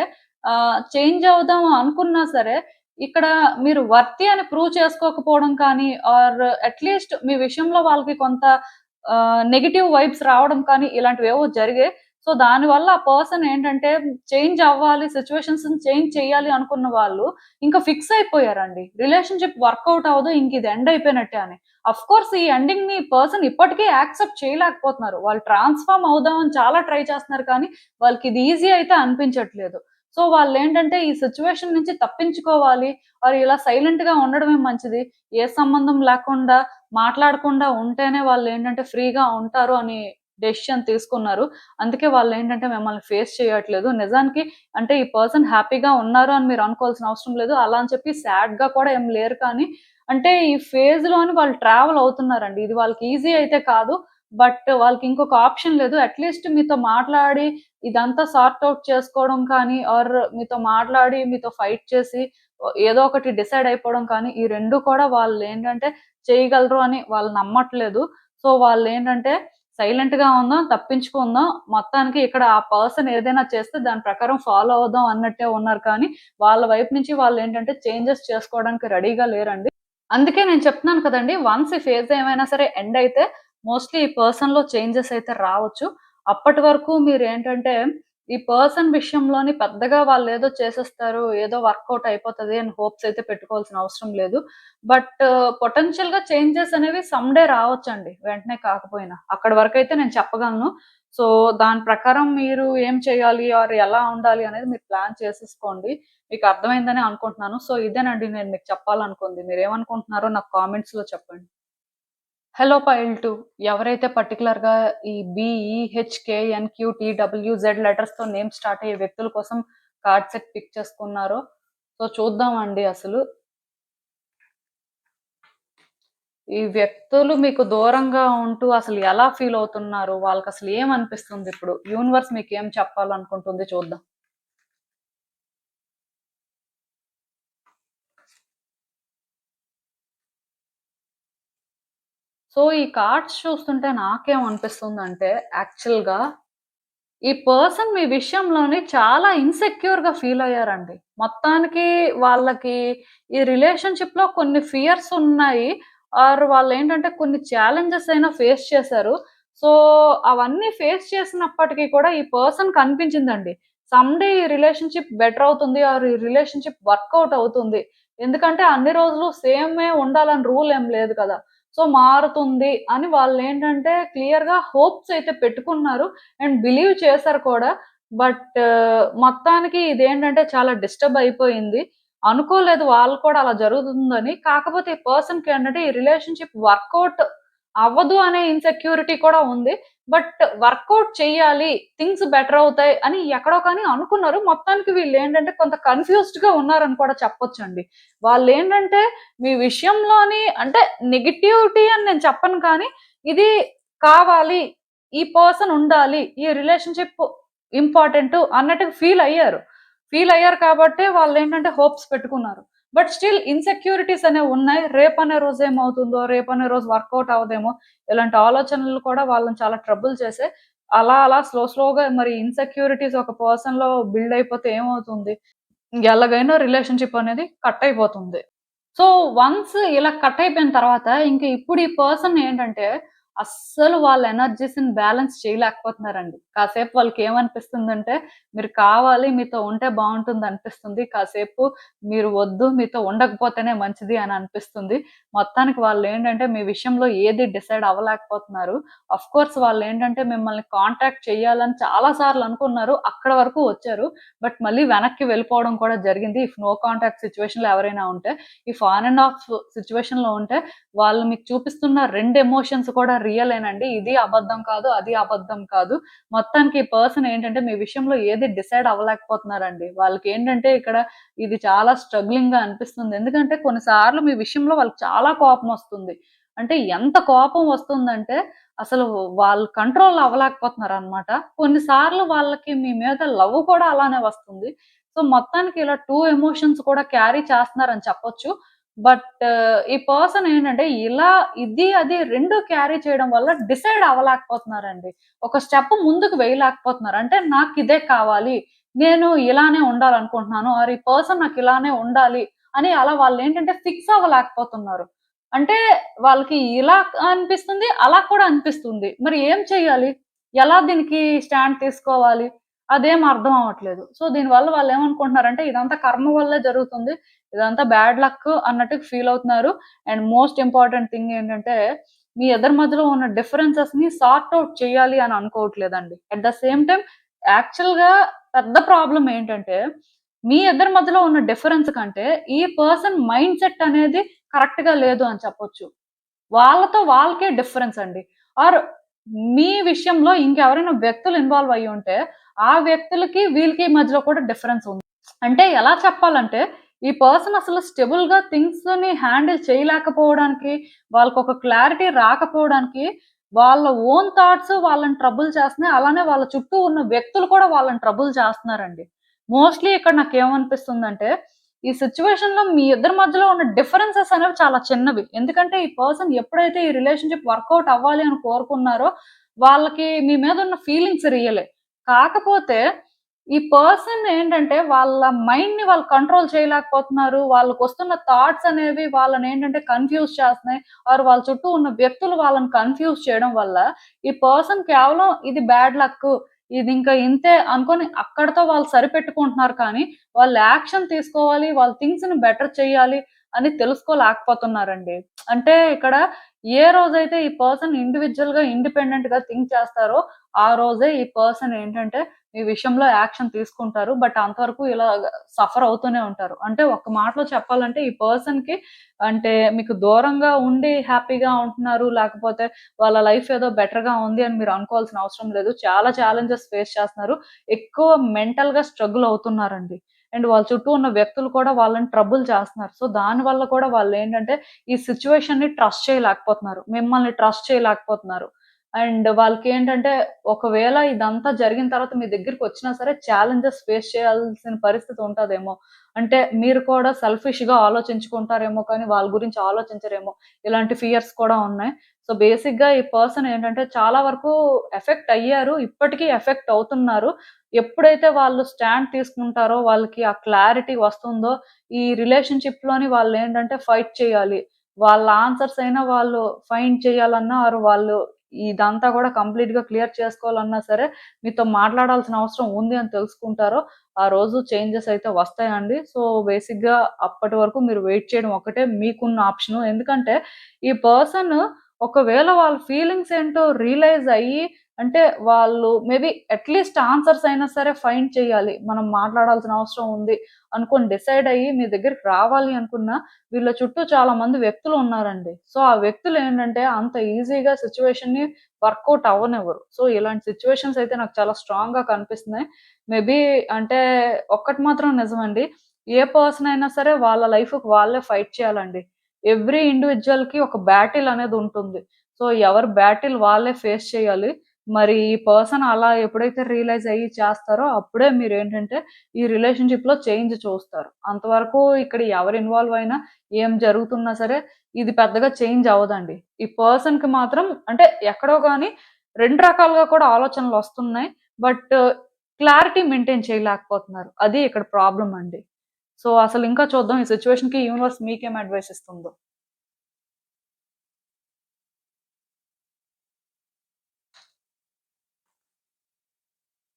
Speaker 1: చేంజ్ అవుదాము అనుకున్నా సరే ఇక్కడ మీరు వర్తి అని ప్రూవ్ చేసుకోకపోవడం కానీ ఆర్ అట్లీస్ట్ మీ విషయంలో వాళ్ళకి కొంత నెగిటివ్ వైబ్స్ రావడం కానీ ఇలాంటివి ఏవో జరిగాయి. సో దానివల్ల ఆ పర్సన్ ఏంటంటే చేంజ్ అవ్వాలి సిచ్యువేషన్స్ చేంజ్ చేయాలి అనుకున్న వాళ్ళు ఇంకా ఫిక్స్ అయిపోయారండి. రిలేషన్షిప్ వర్కౌట్ అవ్వదు ఇంక ఇది ఎండ్ అయిపోయినట్టే అని. అఫ్ కోర్స్ ఈ ఎండింగ్ని పర్సన్ ఇప్పటికీ యాక్సెప్ట్ చేయలేకపోతున్నారు. వాళ్ళు ట్రాన్స్ఫార్మ్ అవుదామని చాలా ట్రై చేస్తున్నారు కానీ వాళ్ళకి ఇది ఈజీ అయితే అనిపించట్లేదు. సో వాళ్ళు ఏంటంటే ఈ సిచ్యువేషన్ నుంచి తప్పించుకోవాలి వారు ఇలా సైలెంట్గా ఉండడమే మంచిది. ఏ సంబంధం లేకుండా మాట్లాడకుండా ఉంటేనే వాళ్ళు ఏంటంటే ఫ్రీగా ఉంటారు అని డెసిషన్ తీసుకున్నారు. అందుకే వాళ్ళు ఏంటంటే మిమ్మల్ని ఫేస్ చేయట్లేదు. నిజానికి అంటే ఈ పర్సన్ హ్యాపీగా ఉన్నారు అని మీరు అనుకోవాల్సిన అవసరం లేదు. అలా అని చెప్పి సాడ్గా కూడా ఏం లేరు కానీ అంటే ఈ ఫేజ్లోని వాళ్ళు ట్రావెల్ అవుతున్నారండి. ఇది వాళ్ళకి ఈజీ అయితే కాదు. బట్ వాళ్ళకి ఇంకొక ఆప్షన్ లేదు. అట్లీస్ట్ మీతో మాట్లాడి ఇదంతా సార్ట్ అవుట్ చేసుకోవడం కానీ ఆర్ మీతో మాట్లాడి మీతో ఫైట్ చేసి ఏదో ఒకటి డిసైడ్ అయిపోవడం కానీ ఈ రెండు కూడా వాళ్ళు ఏంటంటే చేయగలరు అని వాళ్ళు నమ్మట్లేదు. సో వాళ్ళు ఏంటంటే సైలెంట్గా ఉందాం తప్పించుకుందాం మొత్తానికి ఇక్కడ ఆ పర్సన్ ఏదైనా చేస్తే దాని ప్రకారం ఫాలో అవుదాం అన్నట్టే ఉన్నారు. కానీ వాళ్ళ వైపు నుంచి వాళ్ళు ఏంటంటే చేంజెస్ చేసుకోవడానికి రెడీగా లేరండి. అందుకే నేను చెప్తున్నాను కదండి వన్స్ ఈ ఫేజ్ ఏమైనా సరే ఎండ్ అయితే మోస్ట్లీ ఈ పర్సన్లో చేంజెస్ అయితే రావచ్చు. అప్పటి వరకు మీరు ఏంటంటే ఈ పర్సన్ విషయంలోని పెద్దగా వాళ్ళు ఏదో చేసేస్తారు ఏదో వర్కౌట్ అయిపోతుంది అని హోప్స్ అయితే పెట్టుకోవాల్సిన అవసరం లేదు. బట్ పొటెన్షియల్గా చేంజెస్ అనేవి సమ్డే రావచ్చండి. వెంటనే కాకపోయినా. అక్కడి వరకు అయితే నేను చెప్పగలను. సో దాని ప్రకారం మీరు ఏం చేయాలి ఆర్ ఎలా ఉండాలి అనేది మీరు ప్లాన్ చేసేసుకోండి. మీకు అర్థమైందని అనుకుంటున్నాను. సో ఇదేనండి నేను మీకు చెప్పాలనుకుంది. మీరు ఏమనుకుంటున్నారో నాకు కామెంట్స్లో చెప్పండి. Hello pile two. ఎవరైతే పర్టికులర్గా ఈ B E H K N Q T W Z లెటర్స్తో name start అయ్యే వ్యక్తుల కోసం కార్డ్ సెట్ పిక్ చేసుకున్నారో సో చూద్దామండి అసలు. ఈ వ్యక్తులు మీకు దూరంగా ఉంటూ అసలు ఎలా ఫీల్ అవుతున్నారు? వాళ్ళకి అసలు ఏం అనిపిస్తుంది ఇప్పుడు? యూనివర్స్ మీకు ఏం చెప్పాలనుకుంటుంది? చూద్దాం. సో ఈ కార్డ్స్ చూస్తుంటే నాకేం అనిపిస్తుంది అంటే యాక్చువల్గా ఈ పర్సన్ మీ విషయంలోని చాలా ఇన్సెక్యూర్గా ఫీల్ అయ్యారండి. మొత్తానికి వాళ్ళకి ఈ రిలేషన్షిప్లో కొన్ని ఫియర్స్ ఉన్నాయి. ఆర్ వాళ్ళు ఏంటంటే కొన్ని ఛాలెంజెస్ అయినా ఫేస్ చేశారు. సో అవన్నీ ఫేస్ చేసినప్పటికీ కూడా ఈ పర్సన్ కనిపించిందండి. సమ్డే ఈ రిలేషన్షిప్ బెటర్ అవుతుంది ఆర్ ఈ రిలేషన్షిప్ వర్కౌట్ అవుతుంది. ఎందుకంటే అన్ని రోజులు సేమే ఉండాలని రూల్ ఏం లేదు కదా. సో మారుతుంది అని వాళ్ళు ఏంటంటే క్లియర్గా హోప్స్ అయితే పెట్టుకున్నారు అండ్ బిలీవ్ చేశారు కూడా. బట్ uh, మొత్తానికి ఇదేంటంటే చాలా డిస్టర్బ్ అయిపోయింది. అనుకోలేదు వాళ్ళు కూడా అలా జరుగుతుందని. కాకపోతే ఈ పర్సన్కి ఏంటంటే ఈ రిలేషన్షిప్ వర్కౌట్ అవ్వదు అనే ఇన్సెక్యూరిటీ కూడా ఉంది. బట్ వర్కౌట్ చేయాలి థింగ్స్ బెటర్ అవుతాయి అని ఎక్కడో కానీ అనుకున్నారు. మొత్తానికి వీళ్ళు ఏంటంటే కొంత కన్ఫ్యూజ్డ్గా ఉన్నారని కూడా చెప్పొచ్చండి. వాళ్ళు ఏంటంటే మీ విషయంలోని అంటే నెగిటివిటీ అని నేను చెప్పను కానీ ఇది కావాలి ఈ పర్సన్ ఉండాలి ఈ రిలేషన్షిప్ ఇంపార్టెంట్ అన్నట్టు ఫీల్ అయ్యారు. ఫీల్ అయ్యారు కాబట్టి వాళ్ళు ఏంటంటే హోప్స్ పెట్టుకున్నారు. బట్ స్టిల్ ఇన్సెక్యూరిటీస్ అనేవి ఉన్నాయి. రేపు అనే రోజు ఏమవుతుందో రేపు అనే రోజు వర్కౌట్ అవదేమో ఇలాంటి ఆలోచనలు కూడా వాళ్ళని చాలా ట్రబుల్ చేసే. అలా అలా స్లో స్లోగా మరి ఇన్సెక్యూరిటీస్ ఒక పర్సన్లో బిల్డ్ అయిపోతే ఏమవుతుంది? ఎలాగైనా రిలేషన్షిప్ అనేది కట్ అయిపోతుంది. సో వన్స్ ఇలా కట్ అయిపోయిన తర్వాత ఇంకా ఇప్పుడు ఈ పర్సన్ ఏంటంటే అస్సలు వాళ్ళ ఎనర్జీస్ని బ్యాలెన్స్ చేయలేకపోతున్నారండి. కాసేపు వాళ్ళకి ఏమనిపిస్తుందంటే మీరు కావాలి మీతో ఉంటే బాగుంటుంది అనిపిస్తుంది. కాసేపు మీరు వద్దు మీతో ఉండకపోతేనే మంచిది అని అనిపిస్తుంది. మొత్తానికి వాళ్ళు ఏంటంటే మీ విషయంలో ఏది డిసైడ్ అవ్వలేకపోతున్నారు. అఫ్ కోర్స్ వాళ్ళు ఏంటంటే మిమ్మల్ని కాంటాక్ట్ చేయాలని చాలా సార్లు అనుకున్నారు అక్కడ వరకు వచ్చారు. బట్ మళ్ళీ వెనక్కి వెళ్ళిపోవడం కూడా జరిగింది. ఇఫ్ నో కాంటాక్ట్ సిచ్యువేషన్లో ఎవరైనా ఉంటే ఈ ఆన్ అండ్ ఆఫ్ సిచ్యువేషన్లో ఉంటే వాళ్ళు మీకు చూపిస్తున్న రెండు ఎమోషన్స్ కూడా రియల్ ఏనండి. ఇది అబద్ధం కాదు అది అబద్ధం కాదు. మొత్తానికి ఈ పర్సన్ ఏంటంటే మీ విషయంలో ఏది డిసైడ్ అవ్వలేకపోతున్నారండి. వాళ్ళకి ఏంటంటే ఇక్కడ ఇది చాలా స్ట్రగ్లింగ్గా అనిపిస్తుంది. ఎందుకంటే కొన్నిసార్లు మీ విషయంలో వాళ్ళకి చాలా కోపం వస్తుంది. అంటే ఎంత కోపం వస్తుందంటే అసలు వాళ్ళు కంట్రోల్ అవ్వలేకపోతున్నారు అనమాట కొన్నిసార్లు వాళ్ళకి మీ మీద లవ్ కూడా అలానే వస్తుంది. సో మొత్తానికి ఇలా టూ ఎమోషన్స్ కూడా క్యారీ చేస్తున్నారని చెప్పొచ్చు. బట్ ఈ పర్సన్ ఏంటంటే ఇలా ఇది అది రెండు క్యారీ చేయడం వల్ల డిసైడ్ అవ్వలేకపోతున్నారండి. ఒక స్టెప్ ముందుకు వేయలేకపోతున్నారు. అంటే నాకు ఇదే కావాలి నేను ఇలానే ఉండాలనుకుంటున్నాను ఆర్ ఈ పర్సన్ నాకు ఇలానే ఉండాలి అని అలా వాళ్ళు ఏంటంటే ఫిక్స్ అవ్వలేకపోతున్నారు. అంటే వాళ్ళకి ఇలా అనిపిస్తుంది అలా కూడా అనిపిస్తుంది. మరి ఏం చెయ్యాలి ఎలా దీనికి స్టాండ్ తీసుకోవాలి? అదేం అర్థం అవ్వట్లేదు. సో దీనివల్ల వాళ్ళు ఏమనుకుంటున్నారంటే ఇదంతా కర్మ వల్లే జరుగుతుంది. ఇదంతా బ్యాడ్ లక్ అన్నట్టు ఫీల్ అవుతున్నారు. అండ్ మోస్ట్ ఇంపార్టెంట్ థింగ్ ఏంటంటే మీ ఇద్దరి మధ్యలో ఉన్న డిఫరెన్సెస్ని సార్ట్ అవుట్ చేయాలి అని అనుకోవట్లేదండి. అట్ ద సేమ్ టైం యాక్చువల్గా పెద్ద ప్రాబ్లం ఏంటంటే మీ ఇద్దరి మధ్యలో ఉన్న డిఫరెన్స్ కంటే ఈ పర్సన్ మైండ్ సెట్ అనేది కరెక్ట్గా లేదు అని చెప్పొచ్చు. వాళ్ళతో వాళ్ళకే డిఫరెన్స్ అండి. ఆర్ మీ విషయంలో ఇంకెవరైనా వ్యక్తులు ఇన్వాల్వ్ అయ్యి ఉంటే ఆ వ్యక్తులకి వీళ్ళకి మధ్యలో కూడా డిఫరెన్స్ ఉంది. అంటే ఎలా చెప్పాలంటే ఈ పర్సన్ అసలు స్టెబుల్గా థింగ్స్ని హ్యాండిల్ చేయలేకపోవడానికి వాళ్ళకి ఒక క్లారిటీ రాకపోవడానికి వాళ్ళ ఓన్ థాట్స్ వాళ్ళని ట్రబుల్ చేస్తున్నాయి. అలానే వాళ్ళ చుట్టూ ఉన్న వ్యక్తులు కూడా వాళ్ళని ట్రబుల్ చేస్తున్నారండి. మోస్ట్లీ ఇక్కడ నాకు ఏమనిపిస్తుందంటే ఈ సిచ్యువేషన్లో మీ ఇద్దరి మధ్యలో ఉన్న డిఫరెన్సెస్ అనేవి చాలా చిన్నవి. ఎందుకంటే ఈ పర్సన్ ఎప్పుడైతే ఈ రిలేషన్షిప్ వర్కౌట్ అవ్వాలి అని కోరుకున్నారో వాళ్ళకి మీ మీద ఉన్న ఫీలింగ్స్ రియలే కాకపోతే ఈ పర్సన్ ఏంటంటే వాళ్ళ మైండ్ని వాళ్ళు కంట్రోల్ చేయలేకపోతున్నారు. వాళ్ళకి వస్తున్న థాట్స్ అనేవి వాళ్ళని ఏంటంటే కన్ఫ్యూజ్ చేస్తున్నాయి. ఆర్ వాళ్ళ చుట్టూ ఉన్న వ్యక్తులు వాళ్ళని కన్ఫ్యూజ్ చేయడం వల్ల ఈ పర్సన్ కేవలం ఇది బ్యాడ్ లక్ ఇది ఇంకా ఇంతే అనుకొని అక్కడతో వాళ్ళు సరిపెట్టుకుంటున్నారు కానీ వాళ్ళు యాక్షన్ తీసుకోవాలి వాళ్ళ థింగ్స్ని బెటర్ చేయాలి అని తెలుసుకోలేకపోతున్నారండి. అంటే ఇక్కడ ఏ రోజైతే ఈ పర్సన్ ఇండివిజువల్గా ఇండిపెండెంట్గా థింక్ చేస్తారో ఆ రోజే ఈ పర్సన్ ఏంటంటే ఈ విషయంలో యాక్షన్ తీసుకుంటారు బట్ అంతవరకు ఇలా సఫర్ అవుతూనే ఉంటారు. అంటే ఒక మాటలో చెప్పాలంటే ఈ పర్సన్కి అంటే మీకు దూరంగా ఉండి హ్యాపీగా ఉంటున్నారు లేకపోతే వాళ్ళ లైఫ్ ఏదో బెటర్గా ఉంది అని మీరు అనుకోవాల్సిన అవసరం లేదు. చాలా ఛాలెంజెస్ ఫేస్ చేస్తున్నారు. ఎక్కువ మెంటల్గా స్ట్రగుల్ అవుతున్నారండి. అండ్ వాళ్ళ చుట్టూ ఉన్న వ్యక్తులు కూడా వాళ్ళని ట్రబుల్ చేస్తున్నారు. సో దాని వల్ల కూడా వాళ్ళు ఏంటంటే ఈ సిచ్యువేషన్ని ట్రస్ట్ చేయలేకపోతున్నారు. మిమ్మల్ని ట్రస్ట్ చేయలేకపోతున్నారు. అండ్ వాళ్ళకి ఏంటంటే ఒకవేళ ఇదంతా జరిగిన తర్వాత మీ దగ్గరికి వచ్చినా సరే ఛాలెంజెస్ ఫేస్ చేయాల్సిన పరిస్థితి ఉంటుందేమో. అంటే మీరు కూడా సెల్ఫిష్గా ఆలోచించుకుంటారేమో కానీ వాళ్ళ గురించి ఆలోచించరేమో. ఇలాంటి ఫియర్స్ కూడా ఉన్నాయి. సో బేసిక్గా ఈ పర్సన్ ఏంటంటే చాలా వరకు ఎఫెక్ట్ అయ్యారు ఇప్పటికీ ఎఫెక్ట్ అవుతున్నారు. ఎప్పుడైతే వాళ్ళు స్టాండ్ తీసుకుంటారో వాళ్ళకి ఆ క్లారిటీ వస్తుందో ఈ రిలేషన్షిప్లోని వాళ్ళు ఏంటంటే ఫైట్ చేయాలి. వాళ్ళ ఆన్సర్స్ అయినా వాళ్ళు ఫైండ్ చేయాలన్నా వాళ్ళు ఇదంతా కూడా కంప్లీట్గా క్లియర్ చేసుకోవాలన్నా సరే మీతో మాట్లాడాల్సిన అవసరం ఉంది అని తెలుసుకుంటారో ఆ రోజు చేంజెస్ అయితే వస్తాయండి. సో బేసిక్గా అప్పటి వరకు మీరు వెయిట్ చేయడం ఒకటే మీకున్న ఆప్షన్. ఎందుకంటే ఈ పర్సన్ ఒకవేళ వాళ్ళ ఫీలింగ్స్ ఏంటో రియలైజ్ అయ్యి అంటే వాళ్ళు మేబీ అట్లీస్ట్ ఆన్సర్స్ అయినా సరే ఫైండ్ చేయాలి. మనం మాట్లాడాల్సిన అవసరం ఉంది అనుకొని డిసైడ్ అయ్యి మీ దగ్గరికి రావాలి అనుకున్న వీళ్ళ చుట్టూ చాలా మంది వ్యక్తులు ఉన్నారండి. సో ఆ వ్యక్తులు ఏంటంటే అంత ఈజీగా సిచ్యువేషన్ని వర్కౌట్ అవ్వనివ్వరు. సో ఇలాంటి సిచ్యువేషన్స్ అయితే నాకు చాలా స్ట్రాంగ్గా కనిపిస్తున్నాయి. మేబీ అంటే ఒక్కటి మాత్రం నిజమండి. ఏ పర్సన్ అయినా సరే వాళ్ళ లైఫ్ వాళ్ళే ఫైట్ చేయాలండి. ఎవ్రీ ఇండివిజువల్కి ఒక బ్యాటిల్ అనేది ఉంటుంది. సో ఎవరు బ్యాటిల్ వాళ్ళే ఫేస్ చేయాలి. మరి ఈ పర్సన్ అలా ఎప్పుడైతే రియలైజ్ అయ్యి చేస్తారో అప్పుడే మీరు ఏంటంటే ఈ రిలేషన్షిప్లో చేంజ్ చూస్తారు. అంతవరకు ఇక్కడ ఎవరు ఇన్వాల్వ్ అయినా ఏం జరుగుతున్నా సరే ఇది పెద్దగా చేంజ్ అవ్వదండి. ఈ పర్సన్కి మాత్రం అంటే ఎక్కడో కానీ రెండు రకాలుగా కూడా ఆలోచనలు వస్తున్నాయి. బట్ క్లారిటీ మెయింటైన్ చేయలేకపోతున్నారు. అది ఇక్కడ ప్రాబ్లం అండి. సో అసలు ఇంకా చూద్దాం ఈ సిచ్యువేషన్కి యూనివర్స్ మీకేం అడ్వైస్ ఇస్తుందో.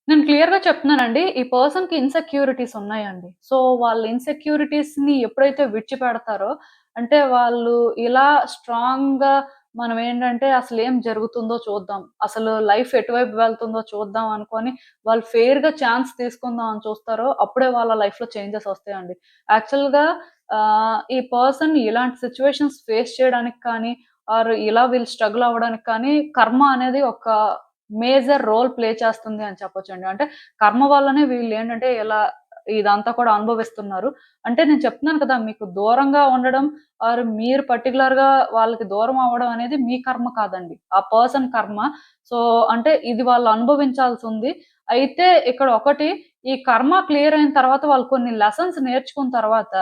Speaker 1: నేను క్లియర్గా చెప్తున్నానండి ఈ పర్సన్కి ఇన్సెక్యూరిటీస్ ఉన్నాయండి. సో వాళ్ళ ఇన్సెక్యూరిటీస్ని ఎప్పుడైతే విడిచిపెడతారో అంటే వాళ్ళు ఇలా స్ట్రాంగ్గా మనం ఏంటంటే అసలు ఏం జరుగుతుందో చూద్దాం. అసలు లైఫ్ ఎటువైపు వెళ్తుందో చూద్దాం అనుకొని వాళ్ళు ఫెయిర్గా ఛాన్స్ తీసుకుందాం అని చూస్తారో అప్పుడే వాళ్ళ లైఫ్లో చేంజెస్ వస్తాయండి. యాక్చువల్గా ఈ పర్సన్ ఇలాంటి సిచ్యువేషన్స్ ఫేస్ చేయడానికి కానీ ఆర్ ఇలా వీళ్ళు స్ట్రగుల్ అవ్వడానికి కానీ కర్మ అనేది ఒక మేజర్ రోల్ ప్లే చేస్తుంది అని చెప్పొచ్చు అండి అంటే కర్మ వల్లనే వీళ్ళు ఏంటంటే ఇలా ఇదంతా కూడా అనుభవిస్తున్నారు. అంటే నేను చెప్తున్నాను కదా మీకు దూరంగా ఉండడం ఆర్ మీరు పర్టికులర్గా వాళ్ళకి దూరం అవ్వడం అనేది మీ కర్మ కాదండి. ఆ పర్సన్ కర్మ. సో అంటే ఇది వాళ్ళు అనుభవించాల్సి ఉంది. అయితే ఇక్కడ ఒకటి ఈ కర్మ క్లియర్ అయిన తర్వాత వాళ్ళు కొన్ని లెసన్స్ నేర్చుకున్న తర్వాత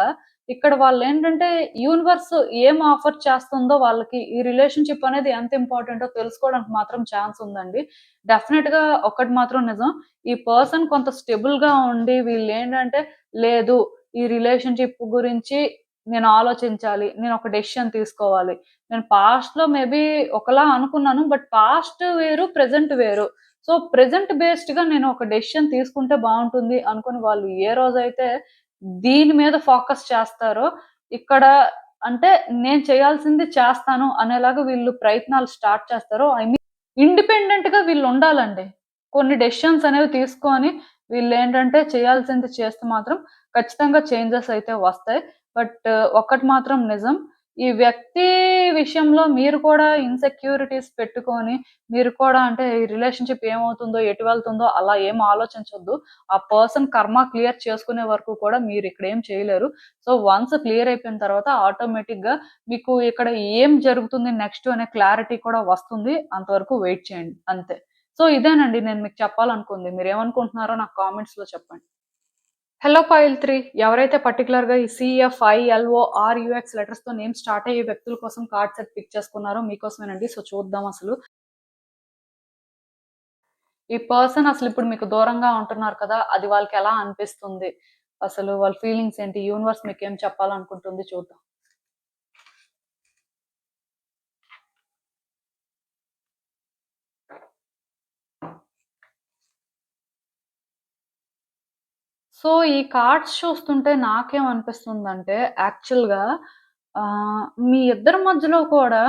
Speaker 1: ఇక్కడ వాళ్ళు ఏంటంటే యూనివర్స్ ఏం ఆఫర్ చేస్తుందో వాళ్ళకి ఈ రిలేషన్షిప్ అనేది ఎంత ఇంపార్టెంటో తెలుసుకోవడానికి మాత్రం ఛాన్స్ ఉందండి. డెఫినెట్గా ఒకటి మాత్రం నిజం ఈ పర్సన్ కొంత స్టెబుల్గా ఉండి వీళ్ళు ఏంటంటే లేదు ఈ రిలేషన్షిప్ గురించి నేను ఆలోచించాలి నేను ఒక డెసిషన్ తీసుకోవాలి. నేను పాస్ట్లో మేబీ ఒకలా అనుకున్నాను బట్ పాస్ట్ వేరు ప్రెసెంట్ వేరు. సో ప్రెసెంట్ బేస్డ్గా నేను ఒక డెసిషన్ తీసుకుంటే బాగుంటుంది అనుకుని వాళ్ళు ఏ రోజైతే దీని మీద ఫోకస్ చేస్తారో ఇక్కడ అంటే నేను చేయాల్సింది చేస్తాను అనేలాగా వీళ్ళు ప్రయత్నాలు స్టార్ట్ చేస్తారో ఐ మీన్ ఇండిపెండెంట్గా వీళ్ళు ఉండాలండి. కొన్ని డెసిషన్స్ అనేవి తీసుకొని వీళ్ళు ఏంటంటే చేయాల్సింది చేస్తే మాత్రం ఖచ్చితంగా చేంజెస్ అయితే వస్తాయి. బట్ ఒక్కటి మాత్రం నిజం ఈ వ్యక్తి విషయంలో మీరు కూడా ఇన్సెక్యూరిటీస్ పెట్టుకొని మీరు కూడా అంటే ఈ రిలేషన్షిప్ ఏమవుతుందో ఎటు వెళ్తుందో అలా ఏం ఆలోచించొద్దు. ఆ పర్సన్ కర్మ క్లియర్ చేసుకునే వరకు కూడా మీరు ఇక్కడ ఏం చేయలేరు. సో వన్స్ క్లియర్ అయిపోయిన తర్వాత ఆటోమేటిక్గా మీకు ఇక్కడ ఏం జరుగుతుంది నెక్స్ట్ అనే క్లారిటీ కూడా వస్తుంది. అంతవరకు వెయిట్ చేయండి. అంతే. సో ఇదేనండి నేను మీకు చెప్పాలనుకుంది. మీరు ఏమనుకుంటున్నారో నాకు కామెంట్స్లో చెప్పండి. హలో ఫైల్ త్రీ ఎవరైతే పర్టికులర్గా ఈ C F I L O R U X లెటర్స్తో name start అయ్యే వ్యక్తుల కోసం కార్డ్ సెట్ పిక్ చేసుకున్నారో మీకోసమేనండి. సో చూద్దాం అసలు. ఈ పర్సన్ అసలు ఇప్పుడు మీకు దూరంగా ఉంటున్నారు కదా అది వాళ్ళకి ఎలా అనిపిస్తుంది? అసలు వాళ్ళ ఫీలింగ్స్ ఏంటి? యూనివర్స్ మీకు ఏం చెప్పాలనుకుంటుంది? చూద్దాం. సో ఈ కార్డ్స్ చూస్తుంటే నాకేమనిపిస్తుందంటే యాక్చువల్‌గా మీ ఇద్దరి మధ్యలో కూడా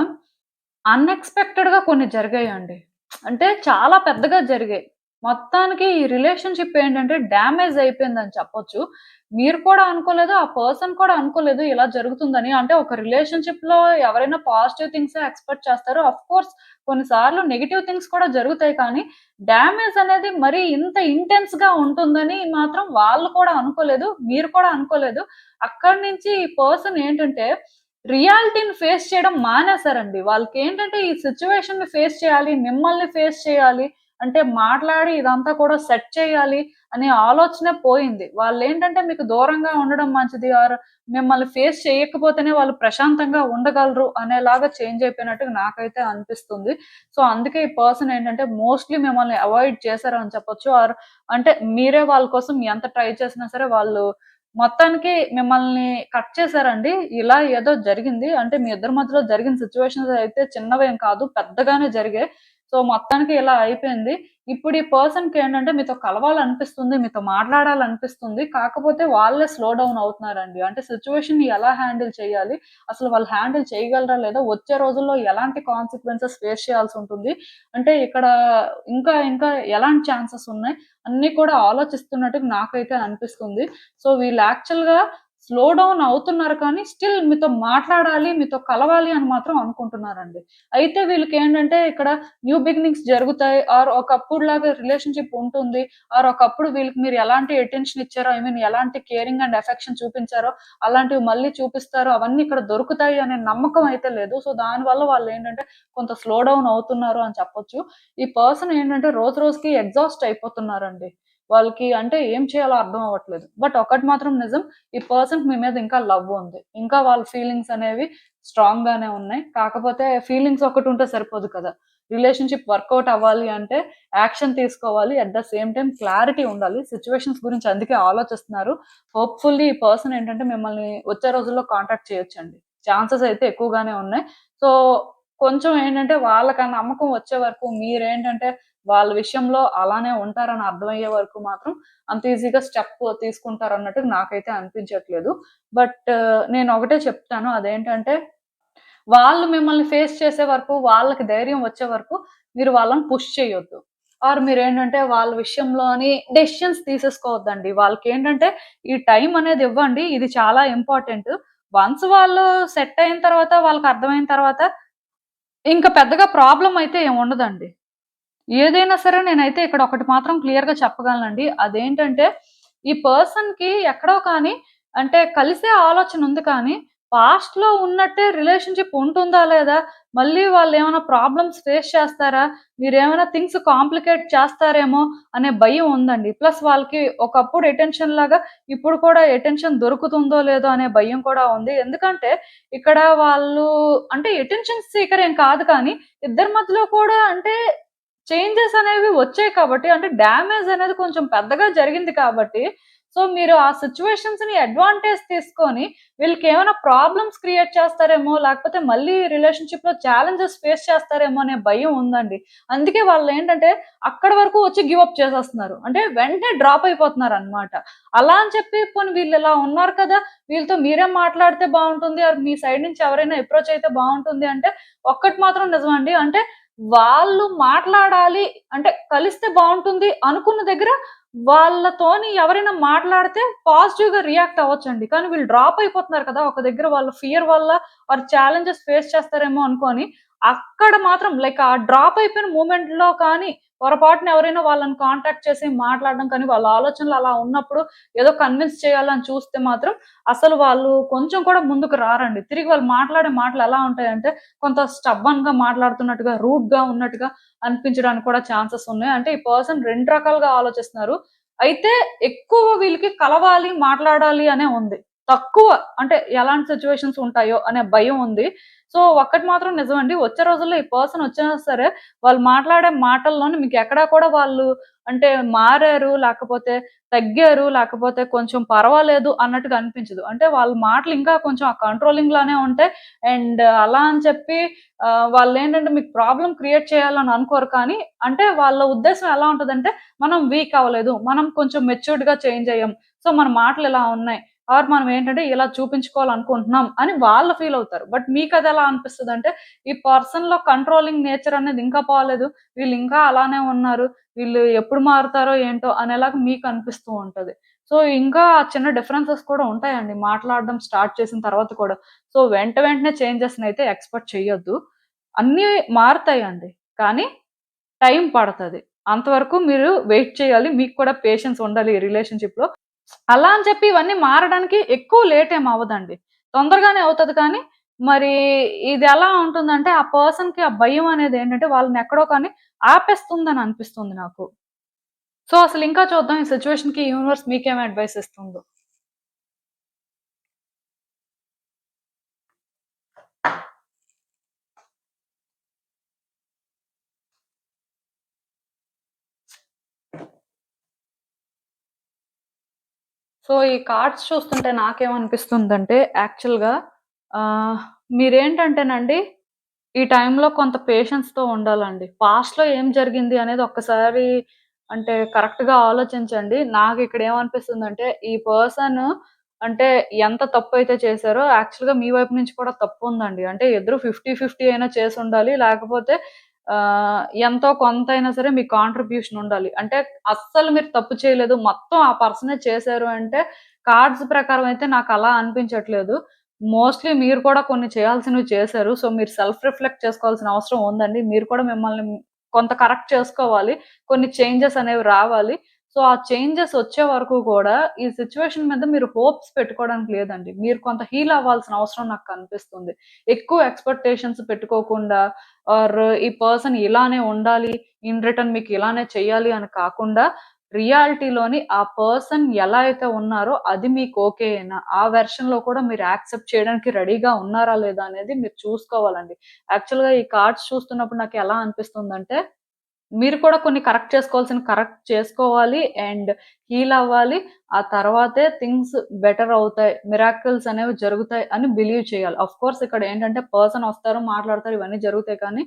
Speaker 1: అన్‌ఎక్స్‌పెక్టెడ్‌గా కొన్ని జరిగాయండి. అంటే చాలా పెద్దగా జరిగాయి. మొత్తానికి ఈ రిలేషన్‌షిప్ ఏంటంటే డ్యామేజ్ అయిపోయిందని చెప్పొచ్చు. మీరు కూడా అనుకోలేదు. ఆ పర్సన్ కూడా అనుకోలేదు ఇలా జరుగుతుందని. అంటే ఒక రిలేషన్షిప్లో ఎవరైనా పాజిటివ్ థింగ్స్ ఎక్స్‌పెక్ట్ చేస్తారు. ఆఫ్‌కోర్స్ కొన్నిసార్లు నెగిటివ్ థింగ్స్ కూడా జరుగుతాయి కానీ, డ్యామేజ్ అనేది మరి ఇంత ఇంటెన్స్గా ఉంటుందని మాత్రం వాళ్ళు కూడా అనుకోలేదు. మీరు కూడా అనుకోలేదు. అక్కడి నుంచి ఈ పర్సన్ ఏంటంటే రియాలిటీని ఫేస్ చేయడం మానేసారండి. వాళ్ళకేంటంటే ఈ సిట్యుయేషన్‌ని ఫేస్ చేయాలి, మిమ్మల్ని ఫేస్ చేయాలి, అంటే మాట్లాడి ఇదంతా కూడా సెట్ చేయాలి అనే ఆలోచనే పోయింది. వాళ్ళు ఏంటంటే మీకు దూరంగా ఉండడం మంచిది ఆర్ మిమ్మల్ని ఫేస్ చేయకపోతేనే వాళ్ళు ప్రశాంతంగా ఉండగలరు అనేలాగా చేంజ్ అయిపోయినట్టుగా నాకైతే అనిపిస్తుంది. సో, అందుకే ఈ పర్సన్ ఏంటంటే మోస్ట్‌లీ మిమ్మల్ని అవాయిడ్ చేశారు అని చెప్పొచ్చు. ఆర్ అంటే మీరే వాళ్ళ కోసం ఎంత ట్రై చేసినా సరే వాళ్ళు మొత్తానికి మిమ్మల్ని కట్ చేశారండి. ఇలా ఏదో జరిగింది. అంటే మీ ఇద్దరి మధ్యలో జరిగిన సిచ్యువేషన్స్ అయితే చిన్నవేం కాదు. పెద్దగానే జరిగాయి. సో, మొత్తానికి ఇలా అయిపోయింది. ఇప్పుడు ఈ పర్సన్‌కి ఏంటంటే మీతో కలవాలనిపిస్తుంది. మీతో మాట్లాడాలనిపిస్తుంది. కాకపోతే వాళ్ళే స్లో డౌన్ అవుతున్నారండి. అంటే సిచ్యువేషన్ ఎలా హ్యాండిల్ చేయాలి? అసలు వాళ్ళు హ్యాండిల్ చేయగలరా లేదా? వచ్చే రోజుల్లో ఎలాంటి కాన్సిక్వెన్సెస్ ఫేస్ చేయాల్సి ఉంటుంది? అంటే ఇక్కడ ఇంకా ఇంకా ఎలాంటి ఛాన్సెస్ ఉన్నాయి? అన్నీ కూడా ఆలోచిస్తున్నట్టుగా నాకైతే అనిపిస్తుంది. సో, వీళ్ళు యాక్చువల్‌గా స్లో డౌన్ అవుతున్నారు కానీ స్టిల్ మీతో మాట్లాడాలి, మీతో కలవాలి అని మాత్రం అనుకుంటున్నారండి. అయితే వీళ్ళకి ఏంటంటే ఇక్కడ న్యూ బిగినింగ్స్ జరుగుతాయి. ఆర్ ఒకప్పుడు లాగా రిలేషన్‌షిప్ ఉంటుంది. ఆర్ ఒకప్పుడు వీళ్ళకి మీరు ఎలాంటి అటెన్షన్ ఇచ్చారో ఐ మీన్ ఎలాంటి కేరింగ్ అండ్ ఎఫెక్షన్ చూపించారో అలాంటివి మళ్ళీ చూపిస్తారు. అవన్నీ ఇక్కడ దొరుకుతాయి అనే నమ్మకం అయితే లేదు. సో, దానివల్ల వాళ్ళేంటంటే కొంత స్లో డౌన్ అవుతున్నారు అని చెప్పొచ్చు. ఈ పర్సన్ ఏంటంటే రోజు రోజుకి ఎగ్జాస్ట్ అయిపోతున్నారండి. వాళ్ళకి అంటే ఏం చేయాలో అర్థం అవ్వట్లేదు. బట్ ఒకటి మాత్రం నిజం. ఈ పర్సన్‌కి మీ మీద ఇంకా లవ్ ఉంది. ఇంకా వాళ్ళ ఫీలింగ్స్ అనేవి స్ట్రాంగ్ గానే ఉన్నాయి. కాకపోతే ఫీలింగ్స్ ఒకటి ఉంటే సరిపోదు కదా! రిలేషన్‌షిప్ వర్కౌట్ అవ్వాలి అంటే యాక్షన్ తీసుకోవాలి. At the same time clarity ఉండాలి. సిచ్యువేషన్స్ గురించి అందుకే ఆలోచిస్తున్నారు. హోప్‌ఫుల్లీ ఈ పర్సన్ ఏంటంటే మిమ్మల్ని వచ్చే రోజుల్లో కాంటాక్ట్ చేయొచ్చండి. ఛాన్సెస్ అయితే ఎక్కువగానే ఉన్నాయి. సో, కొంచెం ఏంటంటే వాళ్ళకి ఆ నమ్మకం వచ్చే వరకు మీరేంటంటే వాళ్ళ విషయంలో అలానే ఉంటారని అర్థమయ్యే వరకు మాత్రం అంత ఈజీగా స్టెప్ తీసుకుంటారన్నట్టుగా నాకైతే అనిపించట్లేదు. బట్ నేను ఒకటే చెప్తాను. అదేంటంటే వాళ్ళు మిమ్మల్ని ఫేస్ చేసే వరకు, వాళ్ళకి ధైర్యం వచ్చే వరకు మీరు వాళ్ళని పుష్ చేయొద్దు. ఆర్ మీరేంటంటే వాళ్ళ విషయంలోని డెసిషన్స్ తీసేసుకోవద్దండి. వాళ్ళకి ఏంటంటే ఈ టైం అనేది ఇవ్వండి. ఇది చాలా ఇంపార్టెంట్. వన్స్ వాళ్ళు సెట్ అయిన తర్వాత, వాళ్ళకి అర్థమైన తర్వాత ఇంకా పెద్దగా ప్రాబ్లం అయితే ఏమి ఉండదండి. ఏదైనా సరే నేనైతే ఇక్కడ ఒకటి మాత్రం క్లియర్‌గా చెప్పగలనండి. అదేంటంటే ఈ పర్సన్‌కి ఎక్కడో కానీ అంటే కలిసే ఆలోచన ఉంది కానీ పాస్ట్‌లో ఉన్నట్టే రిలేషన్‌షిప్ ఉంటుందా లేదా? మళ్ళీ వాళ్ళు ఏమైనా ప్రాబ్లమ్స్ ఫేస్ చేస్తారా? మీరేమైనా థింగ్స్ కాంప్లికేట్ చేస్తారేమో అనే భయం ఉందండి. ప్లస్ వాళ్ళకి ఒకప్పుడు అటెన్షన్ లాగా ఇప్పుడు కూడా ఎటెన్షన్ దొరుకుతుందో లేదో అనే భయం కూడా ఉంది. ఎందుకంటే ఇక్కడ వాళ్ళు అంటే ఎటెన్షన్ సీకర్ ఏం కాదు కానీ ఇద్దరి మధ్యలో కూడా అంటే చేంజెస్ అనేవి వచ్చాయి కాబట్టి అంటే డ్యామేజ్ అనేది కొంచెం పెద్దగా జరిగింది కాబట్టి సో, మీరు ఆ సిచ్యువేషన్స్ని అడ్వాంటేజ్ తీసుకొని వీళ్ళకి ఏమైనా ప్రాబ్లమ్స్ క్రియేట్ చేస్తారేమో లేకపోతే మళ్ళీ రిలేషన్షిప్లో ఛాలెంజెస్ ఫేస్ చేస్తారేమో అనే భయం ఉందండి. అందుకే వాళ్ళు ఏంటంటే అక్కడ వరకు వచ్చి గివ్ అప్ చేసేస్తున్నారు. అంటే వెంటనే డ్రాప్ అయిపోతున్నారు అనమాట అలా అని చెప్పి పోనీ వీళ్ళు ఇలా ఉన్నారు కదా వీళ్ళతో మీరే మాట్లాడితే బాగుంటుంది మీ సైడ్ నుంచి ఎవరైనా అప్రోచ్ అయితే బాగుంటుంది అంటే ఒక్కటి మాత్రం నిజమండి. అంటే వాళ్ళు మాట్లాడాలి అంటే కలిస్తే బాగుంటుంది అనుకున్న దగ్గర వాళ్ళతోని ఎవరైనా మాట్లాడితే పాజిటివ్గా రియాక్ట్ అవ్వచ్చండి. కానీ వీళ్ళు డ్రాప్ అయిపోతున్నారు కదా ఒక దగ్గర వాళ్ళ ఫియర్ వల్ల వారు ఛాలెంజెస్ ఫేస్ చేస్తారేమో అనుకొని అక్కడ మాత్రం లైక్ ఆ డ్రాప్ అయిపోయిన మూమెంట్లో కానీ పొరపాటున ఎవరైనా వాళ్ళని కాంటాక్ట్ చేసి మాట్లాడడం కానీ వాళ్ళ ఆలోచనలు అలా ఉన్నప్పుడు ఏదో కన్విన్స్ చేయాలని చూస్తే మాత్రం అసలు వాళ్ళు కొంచెం కూడా ముందుకు రారండి. తిరిగి వాళ్ళు మాట్లాడే మాటలు ఎలా ఉంటాయంటే కొంత స్టబ్బన్గా మాట్లాడుతున్నట్టుగా రూట్గా ఉన్నట్టుగా అనిపించడానికి కూడా ఛాన్సెస్ ఉన్నాయి. అంటే ఈ పర్సన్ రెండు రకాలుగా ఆలోచిస్తున్నారు. అయితే ఎక్కువ వీళ్ళకి కలవాలి మాట్లాడాలి అనే ఉంది. తక్కువ అంటే ఎలాంటి సిచ్యువేషన్స్ ఉంటాయో అనే భయం ఉంది. సో ఒక్కటి మాత్రం నిజమండి. వచ్చే రోజుల్లో ఈ పర్సన్ వచ్చినా సరే వాళ్ళు మాట్లాడే మాటల్లోనే మీకు ఎక్కడా కూడా వాళ్ళు అంటే మారారు లేకపోతే తగ్గారు లేకపోతే కొంచెం పర్వాలేదు అన్నట్టుగా అనిపించదు. అంటే వాళ్ళ మాటలు ఇంకా కొంచెం ఆ కంట్రోలింగ్ లానే ఉంటాయి అండ్ అలా అని చెప్పి వాళ్ళు ఏంటంటే మీకు ప్రాబ్లం క్రియేట్ చేయాలని అనుకోరు కానీ అంటే వాళ్ళ ఉద్దేశం ఎలా ఉంటుందంటే మనం వీక్ అవ్వలేదు మనం కొంచెం మెచ్యూర్డ్గా చేంజ్ అయ్యాం. సో మన మాటలు ఇలా ఉన్నాయి. ఆర్ మనం ఏంటంటే ఇలా చూపించుకోవాలనుకుంటున్నాం అని వాళ్ళు ఫీల్ అవుతారు. బట్ మీకు అది ఎలా అనిపిస్తుంది అంటే ఈ పర్సన్లో కంట్రోలింగ్ నేచర్ అనేది ఇంకా పోలేదు వీళ్ళు ఇంకా అలానే ఉన్నారు వీళ్ళు ఎప్పుడు మారుతారో ఏంటో అనేలాగా మీకు అనిపిస్తూ ఉంటది. సో ఇంకా చిన్న డిఫరెన్సెస్ కూడా ఉంటాయండి. మాట్లాడడం స్టార్ట్ చేసిన తర్వాత కూడా. సో వెంట వెంటనే చేంజెస్ అయితే ఎక్స్పెక్ట్ చేయొద్దు. అన్నీ మారుతాయండి. కానీ టైం పడుతుంది. అంతవరకు మీరు వెయిట్ చేయాలి. మీకు కూడా పేషెన్స్ ఉండాలి రిలేషన్షిప్లో. అలా అని చెప్పి ఇవన్నీ మారడానికి ఎక్కువ లేట్ ఏం అవ్వదండి. తొందరగానే అవుతుంది కానీ మరి ఇది ఎలా ఉంటుందంటే ఆ పర్సన్కి ఆ భయం అనేది ఏంటంటే వాళ్ళని ఎక్కడో కానీ ఆపేస్తుందని అనిపిస్తుంది నాకు. సో అసలు ఇంకా చూద్దాం ఈ సిచ్యువేషన్కి యూనివర్స్ మీకేం అడ్వైస్ ఇస్తుందో. సో ఈ కార్డ్స్ చూస్తుంటే నాకేమనిపిస్తుందంటే యాక్చువల్గా మీరేంటంటేనండి ఈ టైంలో కొంత పేషెన్స్తో ఉండాలండి. పాస్ట్లో ఏం జరిగింది అనేది ఒక్కసారి అంటే కరెక్ట్గా ఆలోచించండి. నాకు ఇక్కడ ఏమనిపిస్తుందంటే ఈ పర్సన్ అంటే ఎంత తప్పు అయితే చేశారో యాక్చువల్గా మీ వైపు నుంచి కూడా తప్పు ఉందండి. అంటే ఎదురు ఫిఫ్టీ ఫిఫ్టీ అయినా చేసి ఉండాలి లేకపోతే ఎంతో కొంత అయినా సరే మీ కాంట్రిబ్యూషన్ ఉండాలి. అంటే అస్సలు మీరు తప్పు చేయలేదు. మొత్తం ఆ పర్సనే చేశారు అంటే కార్డ్స్ ప్రకారం అయితే నాకు అలా అనిపించట్లేదు. మోస్ట్లీ మీరు కూడా కొన్ని చేయాల్సినవి చేశారు. సో మీరు సెల్ఫ్ రిఫ్లెక్ట్ చేసుకోవాల్సిన అవసరం ఉందండి. మీరు కూడా మిమ్మల్ని కొంత కరెక్ట్ చేసుకోవాలి. కొన్ని చేంజెస్ అనేవి రావాలి. సో ఆ చేంజెస్ వచ్చే వరకు కూడా ఈ సిచ్యువేషన్ మీద మీరు హోప్స్ పెట్టుకోవడానికి లేదండి. మీరు కొంత హీల్ అవ్వాల్సిన అవసరం నాకు కనిపిస్తుంది. ఎక్కువ ఎక్స్పెక్టేషన్స్ పెట్టుకోకుండా ఆర్ ఈ పర్సన్ ఇలానే ఉండాలి ఇన్ రిటర్న్ మీకు ఇలానే చేయాలి అని కాకుండా రియాలిటీలోని ఆ పర్సన్ ఎలా అయితే ఉన్నారో అది మీకు ఓకేనా ఆ వెర్షన్లో కూడా మీరు యాక్సెప్ట్ చేయడానికి రెడీగా ఉన్నారా లేదా అనేది మీరు చూసుకోవాలండి. యాక్చువల్గా ఈ కార్డ్స్ చూస్తున్నప్పుడు నాకు ఎలా అనిపిస్తుందంటే మీరు కూడా కొన్ని కరెక్ట్ చేసుకోవాల్సిన కరెక్ట్ చేసుకోవాలి అండ్ హీల్ అవ్వాలి. ఆ తర్వాతే థింగ్స్ బెటర్ అవుతాయి. మిరాకిల్స్ అనేవి జరుగుతాయి అని బిలీవ్ చేయాలి. అఫ్ కోర్స్ ఇక్కడ ఏంటంటే పర్సన్ వస్తారు మాట్లాడతారు ఇవన్నీ జరుగుతాయి కానీ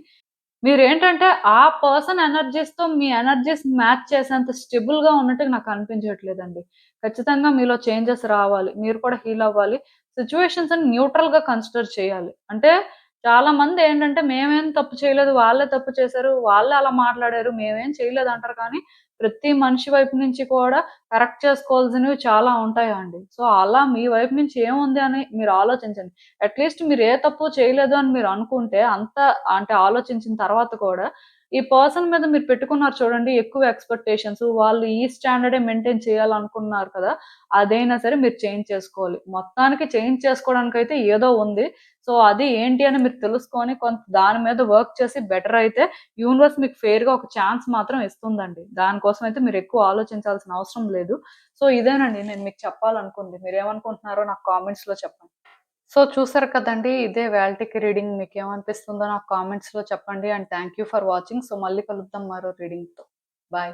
Speaker 1: మీరు ఏంటంటే ఆ పర్సన్ ఎనర్జీస్తో మీ ఎనర్జీస్ మ్యాచ్ చేసేంత స్టెబుల్గా ఉన్నట్టుగా ఉన్నట్టు నాకు అనిపించట్లేదండి. ఖచ్చితంగా మీలో చేంజెస్ రావాలి. మీరు కూడా హీల్ అవ్వాలి. సిచ్యువేషన్స్ అని న్యూట్రల్గా కన్సిడర్ చేయాలి. అంటే చాలా మంది ఏంటంటే మేమేం తప్పు చేయలేదు వాళ్ళే తప్పు చేశారు వాళ్ళే అలా మాట్లాడారు మేమేం చేయలేదు అంటారు. కానీ ప్రతి మనిషి వైపు నుంచి కూడా కరెక్ట్ చేసుకోవాల్సినవి చాలా ఉంటాయండి. సో అలా మీ వైపు నుంచి ఏముంది అని మీరు ఆలోచించండి. అట్లీస్ట్ మీరు ఏ తప్పు చేయలేదు అని మీరు అనుకుంటే అంత అంటే ఆలోచించిన తర్వాత కూడా ఈ పర్సన్ మీద మీరు పెట్టుకున్నారు చూడండి ఎక్కువ ఎక్స్పెక్టేషన్స్. వాళ్ళు ఈ స్టాండర్డే మెయింటైన్ చేయాలనుకున్నారు కదా అదైనా సరే మీరు చేంజ్ చేసుకోవాలి. మొత్తానికి చేంజ్ చేసుకోవడానికి అయితే ఏదో ఉంది. సో అది ఏంటి అని మీరు తెలుసుకొని కొంత దాని మీద వర్క్ చేసి బెటర్ అయితే యూనివర్స్ మీకు ఫెయిర్గా ఒక ఛాన్స్ మాత్రం ఇస్తుందండి. దానికోసం అయితే మీరు ఎక్కువ ఆలోచించాల్సిన అవసరం లేదు. సో ఇదేనండి నేను మీకు చెప్పాలనుకుంది. మీరు ఏమనుకుంటున్నారో నాకు కామెంట్స్లో చెప్పండి. సో చూసారు కదండి ఇదే వ్యాలిటీకి రీడింగ్ మీకు ఏమనిపిస్తుందో నాకు కామెంట్స్లో చెప్పండి. And thank you for watching. So మళ్ళీ కలుద్దాం మరో రీడింగ్తో బాయ్.